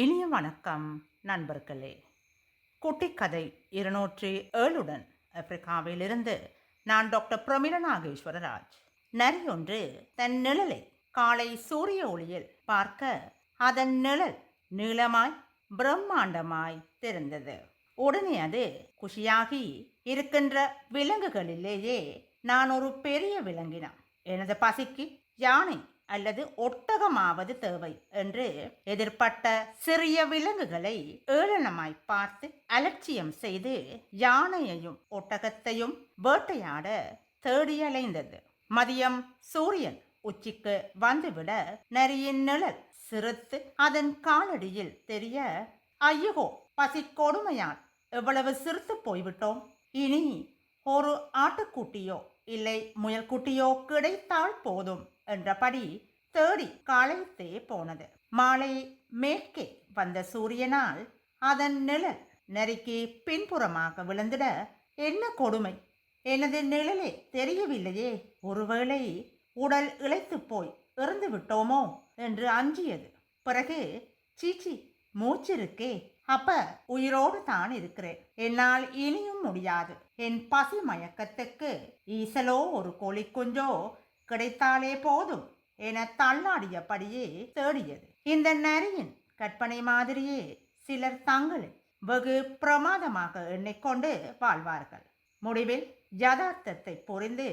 இனிய வணக்கம் நண்பர்களே. குட்டிக்கதை இருநூற்றி ஏழுடன் ஆப்பிரிக்காவிலிருந்து நான் டாக்டர் பிரமிள நாகேஸ்வரராஜ். நரியொன்று தன் நிழலை காலை சூரிய ஒளியில் பார்க்க அதன் நிழல் நீளமாய் பிரம்மாண்டமாய் தெரிந்தது. உடனே அது குஷியாகி இருக்கின்ற விலங்குகளிலேயே நான் ஒரு பெரிய விலங்கினான் எனது பசிக்கு யானை அல்லது ஒட்டகமாவது தேவை என்று எதிர்ப்பட்ட சிறிய விலங்குகளை ஏளனமாய் பார்த்து அலட்சியம் செய்து யானையையும் ஒட்டகத்தையும் வேட்டையாட தேடி அலைந்தது மதியம் சூரியன் உச்சிக்கு வந்துவிட நரியின் நிழல் சிறுத்து அதன் காலடியில் தெரிய ஐயோ பசி கொடுமையால் எவ்வளவு சிறுத்து போய்விட்டோம். இனி ஒரு ஆட்டுக்குட்டியோ இல்லை முயல்குட்டியோ கிடைத்தால் போதும் என்றபடி தேடி களைத்தே போனது. மாலை மேற்கே வந்த சூரியனால் அதன் நிழல் நெருக்கி பின்புறமாக விழுந்திட என்ன கொடுமை? எனது நிழலே தெரியவில்லையே. ஒருவேளை உடல் இழைத்து போய் இறந்து விட்டோமோ என்று அஞ்சியது. பிறகு சீச்சி மூச்சிருக்கே. அப்ப உயிரோடு தான் இருக்கிறேன். என்னால் இனியும் முடியாது. என் பசி மயக்கத்துக்கு ஈசலோ ஒரு கோழி குஞ்சோ கிடைத்தாலே போதும் என தள்ளாடியபடியே தேடியது. இந்த நரியின் கற்பனை மாதிரியே சிலர் தங்களை வெகு பிரமாதமாக எண்ணிக்கொண்டு வாழ்வார்கள். முடிவில் யதார்த்தத்தை புரிந்து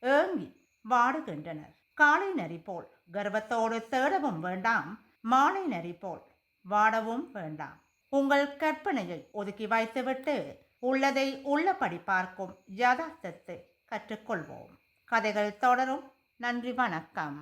ஏங்கி வாடுகின்றனர். காலை நரி போல் கர்வத்தோடு தேடவும் வேண்டாம். மாலை நரி போல் வாடவும் வேண்டாம். உங்கள் கற்பனையை ஒதுக்கி வைத்துவிட்டு உள்ளதை உள்ளபடி பார்க்கும் யதார்த்தத்தை கற்றுக்கொள்வோம். கதைகள் தொடரும். நன்றி வணக்கம்.